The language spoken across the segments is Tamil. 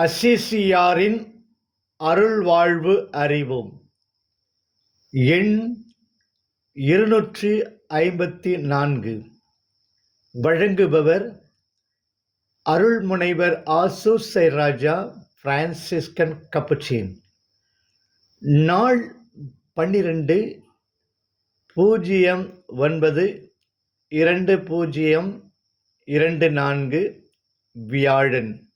அசிசியாரின் அருள்வாழ்வு அறிவோம். எண் இருநூற்றி ஐம்பத்தி நான்கு. வழங்குபவர் அருள்முனைவர் ஆசு ராஜா பிரான்சிஸ்கன் கப்புச்சின். நாள் பன்னிரெண்டு பூஜ்ஜியம் ஒன்பது இரண்டு பூஜ்ஜியம் இரண்டு நான்கு வியாழன்.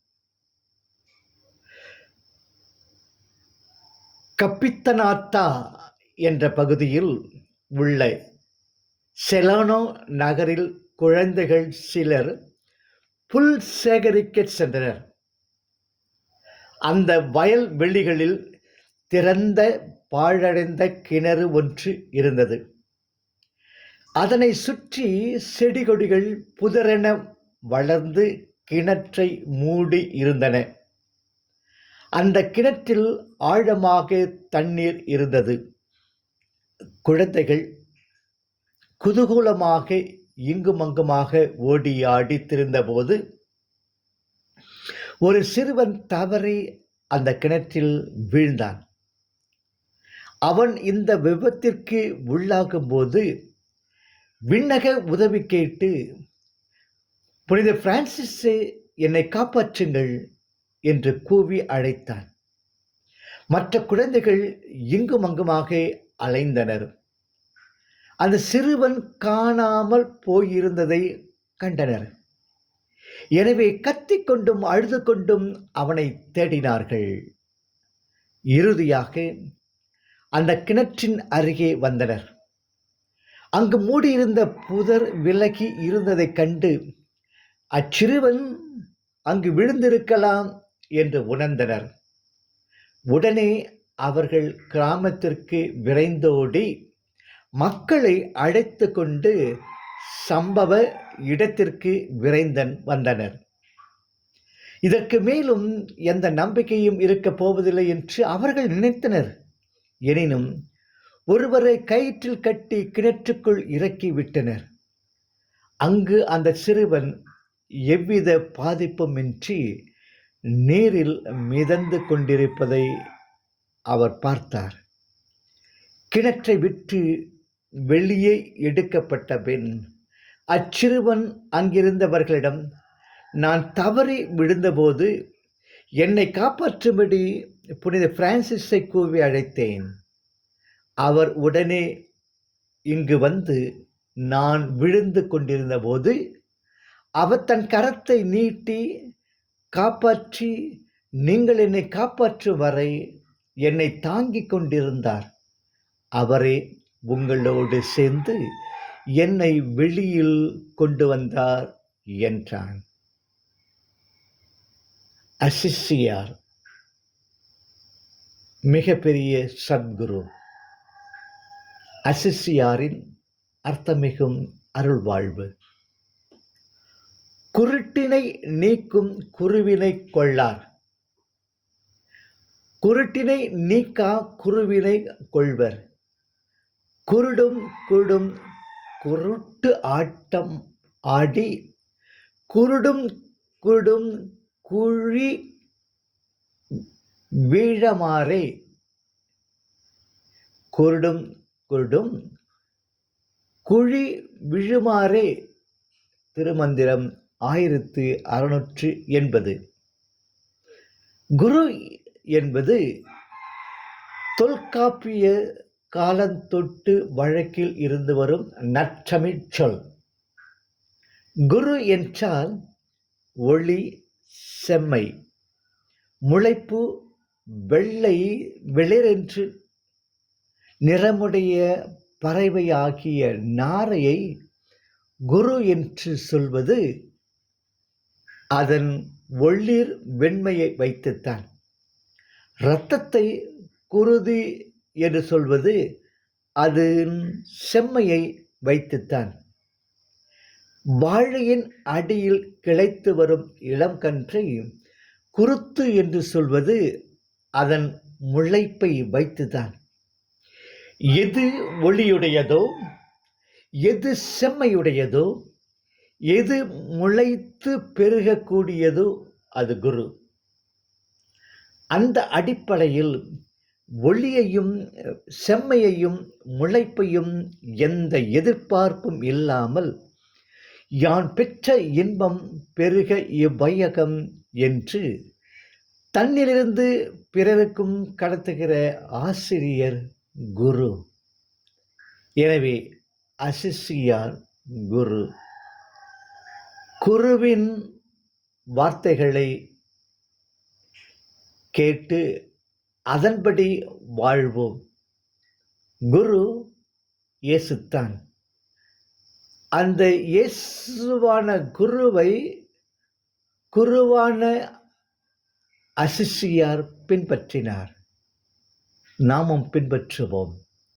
கப்பித்தனாத்தா என்ற பகுதியில் உள்ள செலானோ நகரில் குழந்தைகள் சிலர் புல் சேகரிக்கச் சென்றனர். அந்த வயல் வெளிகளில் திறந்த பாழடைந்த கிணறு ஒன்று இருந்தது. அதனை சுற்றி செடி கொடிகள் புதரென வளர்ந்து கிணற்றை மூடி இருந்தன. அந்த கிணற்றில் ஆழமாக தண்ணீர் இருந்தது. குழந்தைகள் குதூகூலமாக இங்குமங்குமாக ஓடி ஆடி திரிந்தபோது ஒரு சிறுவன் தவறி அந்த கிணற்றில் வீழ்ந்தான். அவன் இந்த விபத்திற்கு உள்ளாகும்போது விண்ணக உதவி கேட்டு புனித பிரான்சிஸை என்னை காப்பாற்றுங்கள். என்று கூவி அழைத்தான். மற்ற குழந்தைகள் இங்கும் அங்குமாக அலைந்தனர். அந்த சிறுவன் காணாமல் போயிருந்ததை கண்டனர். எனவே கத்திக்கொண்டும் அழுது கொண்டும் அவனை தேடினார்கள். இறுதியாக அந்த கிணற்றின் அருகே வந்தனர். அங்கு மூடியிருந்த புதர் விலகி இருந்ததைக் கண்டு அச்சிறுவன் அங்கு விழுந்திருக்கலாம் என்று உணர்ந்தனர். உடனே அவர்கள் கிராமத்திற்கு விரைந்தோடி மக்களை அழைத்து கொண்டு சம்பவ இடத்திற்கு விரைந்தன் வந்தனர். இதற்கு மேலும் எந்த நம்பிக்கையும் இருக்கப் போவதில்லை என்று அவர்கள் நினைத்தனர். எனினும் ஒருவரை கயிற்றில் கட்டி கிணற்றுக்குள் இறக்கி விட்டனர். அங்கு அந்த சிறுவன் எவ்வித பாதிப்புமின்றி நீரில் மிதந்து கொண்டிருப்பதை அவர் பார்த்தார். கிணற்றை விட்டு வெளியே எடுக்கப்பட்ட பின் அச்சிறுவன் அங்கிருந்தவர்களிடம் நான் தவறி விழுந்தபோது என்னை காப்பாற்றும்படி புனித பிரான்சிஸை கூவி அழைத்தேன். அவர் உடனே இங்கு வந்து நான் விழுந்து கொண்டிருந்தபோது அவர் தன் கரத்தை நீட்டி காப்பாற்றி நீங்கள் என்னை காப்பாற்றும் வரை என்னை தாங்கிக் கொண்டிருந்தார். அவரே உங்களோடு சேர்ந்து என்னை வெளியில் கொண்டு வந்தார் என்றான். அசிஷியார் மிகப்பெரிய சத்குரு. அசிஷியாரின் அர்த்தமிகும் அருள்வாழ்வு. குருட்டினை நீக்கும் குருவினை கொள்ளார். குருட்டினை நீக்கா குருவினை கொள்வர். குருடும் குருடும் குருட்டு ஆட்டம் ஆடி குருடும் குருடும் குழி வீழமாறே. குருடும் குருடும் குழி விழுமாறே. திருமந்திரம் ஆயிரத்து அறுநூற்று எண்பது. குரு என்பது தொல்காப்பிய காலந்தொட்டு வழக்கில் இருந்து வரும் நற்றமிழ் சொல். குரு என்றால் ஒளி செம்மை முளைப்பு வெள்ளை வெளிரென்று நிறமுடைய பறவை ஆகிய நாரையை குரு என்று சொல்வது அதன் ஒளிர் வெண்மையை வைத்துத்தான். இரத்தத்தை குருதி என்று சொல்வது அதன் செம்மையை வைத்துத்தான். வாழையின் அடியில் கிளைத்து வரும் இளம் கன்றை குருத்து என்று சொல்வது அதன் முளைப்பை வைத்துதான் எது ஒளியுடையதோ எது செம்மையுடையதோ எது முளைத்து பெருகக்கூடியதோ அது குரு. அந்த அடிப்படையில் ஒளியையும் செம்மையையும் முளைப்பையும் எந்த எதிர்பார்ப்பும் இல்லாமல் யான் பெற்ற இன்பம் பெருக இவ்வையகம் என்று தன்னிலிருந்து பிறருக்கும் கடத்துகிற ஆசிரியர் குரு. எனவே அசிசியார் குரு. குருவின் வார்த்தைகளை கேட்டு அதன்படி வாழ்வோம். குரு இயேசுத்தான் அந்த இயேசுவான குருவை குருவான அசிஷியார் பின்பற்றினார். நாமும் பின்பற்றுவோம்.